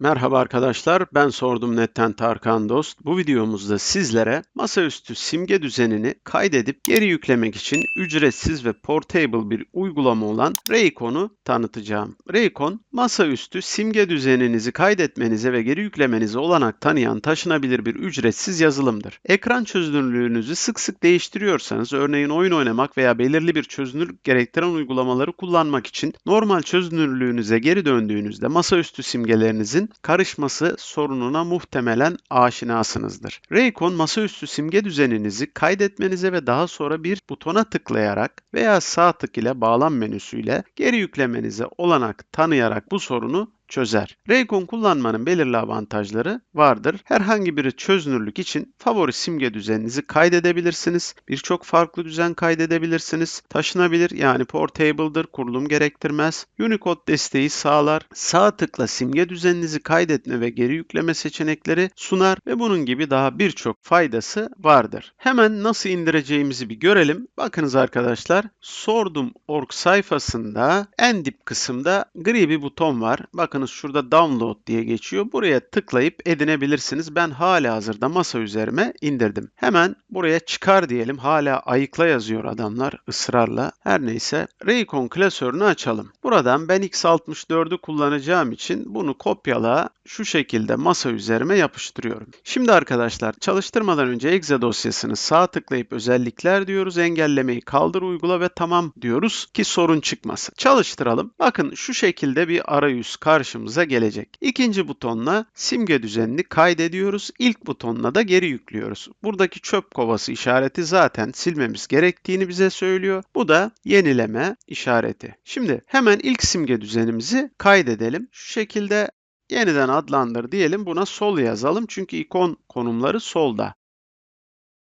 Merhaba arkadaşlar, ben Sordum Net'ten Tarkan Dost. Bu videomuzda sizlere masaüstü simge düzenini kaydedip geri yüklemek için ücretsiz ve portable bir uygulama olan Raycon'u tanıtacağım. Raycon, masaüstü simge düzeninizi kaydetmenize ve geri yüklemenize olanak tanıyan taşınabilir bir ücretsiz yazılımdır. Ekran çözünürlüğünüzü sık sık değiştiriyorsanız, örneğin oyun oynamak veya belirli bir çözünürlük gerektiren uygulamaları kullanmak için normal çözünürlüğünüze geri döndüğünüzde masaüstü simgelerinizin karışması sorununa muhtemelen aşinasınızdır. Raycon masaüstü simge düzeninizi kaydetmenize ve daha sonra bir butona tıklayarak veya sağ tık ile bağlam menüsüyle geri yüklemenize olanak tanıyarak bu sorunu çözer. Raycon kullanmanın belirli avantajları vardır. Herhangi bir çözünürlük için favori simge düzeninizi kaydedebilirsiniz. Birçok farklı düzen kaydedebilirsiniz. Taşınabilir yani portable'dır, kurulum gerektirmez. Unicode desteği sağlar. Sağ tıkla simge düzeninizi kaydetme ve geri yükleme seçenekleri sunar ve bunun gibi daha birçok faydası vardır. Hemen nasıl indireceğimizi bir görelim. Bakınız arkadaşlar, sordum.org sayfasında en dip kısımda gri bir buton var. Bakın bakınız şurada download diye geçiyor. Buraya tıklayıp edinebilirsiniz. Ben hala hazırda masa üzerime indirdim. Hemen buraya çıkar diyelim. Hala ayıkla yazıyor adamlar ısrarla. Her neyse Raycon klasörünü açalım. Buradan ben X64'ü kullanacağım için bunu kopyala şu şekilde masa üzerime yapıştırıyorum. Şimdi arkadaşlar çalıştırmadan önce exe dosyasını sağ tıklayıp özellikler diyoruz. Engellemeyi kaldır uygula ve tamam diyoruz ki sorun çıkmasın. Çalıştıralım. Bakın şu şekilde bir arayüz karşımıza gelecek. İkinci butonla simge düzenini kaydediyoruz. İlk butonla da geri yüklüyoruz. Buradaki çöp kovası işareti zaten silmemiz gerektiğini bize söylüyor. Bu da yenileme işareti. Şimdi hemen ilk simge düzenimizi kaydedelim. Şu şekilde yeniden adlandır diyelim. Buna sol yazalım çünkü ikon konumları solda.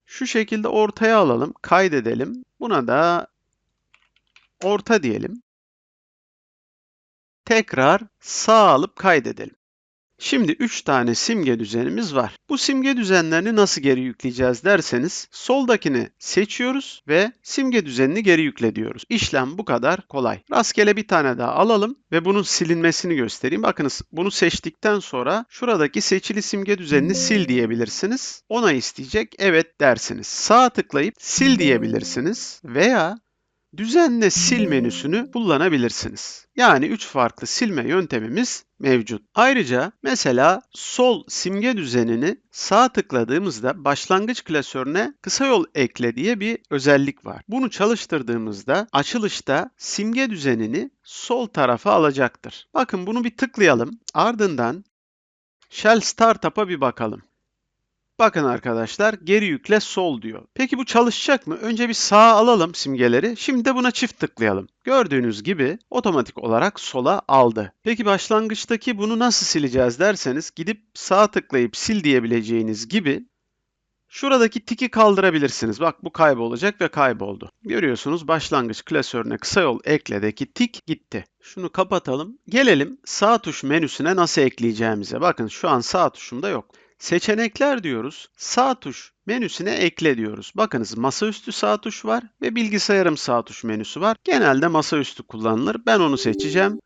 Şu şekilde ortaya alalım, kaydedelim. Buna da orta diyelim. Tekrar sağ alıp kaydedelim. Şimdi 3 tane simge düzenimiz var. Bu simge düzenlerini nasıl geri yükleyeceğiz derseniz soldakini seçiyoruz ve simge düzenini geri yükle diyoruz. İşlem bu kadar kolay. Rastgele bir tane daha alalım ve bunun silinmesini göstereyim. Bakınız bunu seçtikten sonra şuradaki seçili simge düzenini sil diyebilirsiniz. Ona isteyecek evet dersiniz. Sağ tıklayıp sil diyebilirsiniz veya düzenle sil menüsünü kullanabilirsiniz. Yani 3 farklı silme yöntemimiz mevcut. Ayrıca mesela sol simge düzenini sağ tıkladığımızda başlangıç klasörüne kısa yol ekle diye bir özellik var. Bunu çalıştırdığımızda açılışta simge düzenini sol tarafa alacaktır. Bakın bunu bir tıklayalım. Ardından Shell Startup'a bir bakalım. Bakın arkadaşlar geri yükle sol diyor. Peki bu çalışacak mı? Önce bir sağa alalım simgeleri. Şimdi de buna çift tıklayalım. Gördüğünüz gibi otomatik olarak sola aldı. Peki başlangıçtaki bunu nasıl sileceğiz derseniz gidip sağ tıklayıp sil diyebileceğiniz gibi Şuradaki tiki kaldırabilirsiniz. Bak bu kaybolacak ve kayboldu. Görüyorsunuz başlangıç klasörüne kısa yol ekledeki tik gitti. Şunu kapatalım. Gelelim sağ tuş menüsüne nasıl ekleyeceğimize. Bakın şu an sağ tuşumda yok. Seçenekler diyoruz. Sağ tuş menüsüne ekle diyoruz. Bakınız masaüstü sağ tuş var ve bilgisayarım sağ tuş menüsü var. Genelde masaüstü kullanılır. Ben onu seçeceğim.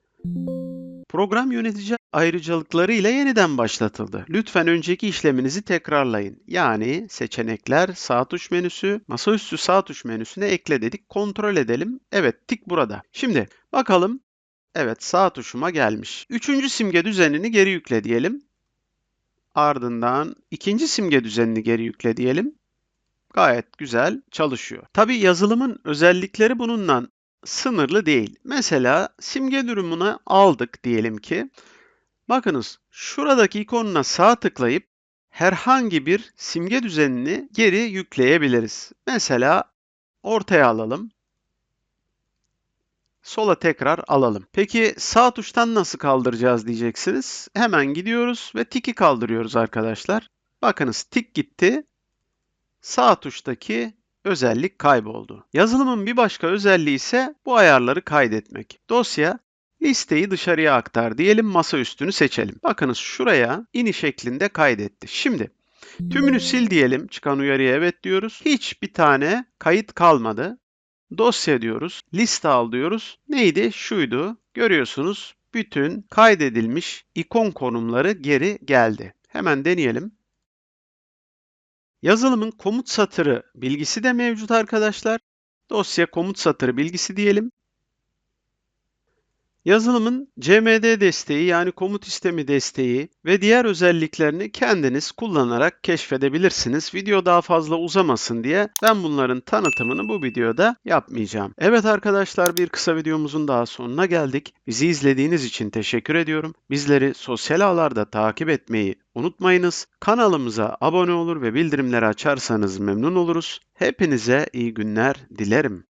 Program yönetici ayrıcalıkları ile yeniden başlatıldı. Lütfen önceki işleminizi tekrarlayın. Yani seçenekler, sağ tuş menüsü, masaüstü sağ tuş menüsüne ekle dedik. Kontrol edelim. Evet, tik burada. Şimdi bakalım. Evet, sağ tuşuma gelmiş. Üçüncü simge düzenini geri yükle diyelim. Ardından ikinci simge düzenini geri yükle diyelim. Gayet güzel çalışıyor. Tabi yazılımın özellikleri bununla sınırlı değil. Mesela simge durumuna aldık diyelim ki. Bakınız şuradaki ikonuna sağ tıklayıp herhangi bir simge düzenini geri yükleyebiliriz. Mesela ortaya alalım sola tekrar alalım. Peki sağ tuştan nasıl kaldıracağız diyeceksiniz. Hemen gidiyoruz ve tiki kaldırıyoruz arkadaşlar. Bakınız tik gitti. Sağ tuştaki özellik kayboldu. Yazılımın bir başka özelliği ise bu ayarları kaydetmek. Dosya listeyi dışarıya aktar diyelim masa üstünü seçelim. Bakınız şuraya ini şeklinde kaydetti. Şimdi tümünü sil diyelim. Çıkan uyarıya evet diyoruz. Hiçbir tane kayıt kalmadı. Dosya diyoruz. Liste al diyoruz. Neydi? Şuydu. Görüyorsunuz bütün kaydedilmiş ikon konumları geri geldi. Hemen deneyelim. Yazılımın komut satırı bilgisi de mevcut arkadaşlar. Dosya komut satırı bilgisi diyelim. Yazılımın CMD desteği yani komut istemi desteği ve diğer özelliklerini kendiniz kullanarak keşfedebilirsiniz. Video daha fazla uzamasın diye ben bunların tanıtımını bu videoda yapmayacağım. Evet arkadaşlar bir kısa videomuzun daha sonuna geldik. Bizi izlediğiniz için teşekkür ediyorum. Bizleri sosyal ağlarda takip etmeyi unutmayınız. Kanalımıza abone olur ve bildirimleri açarsanız memnun oluruz. Hepinize iyi günler dilerim.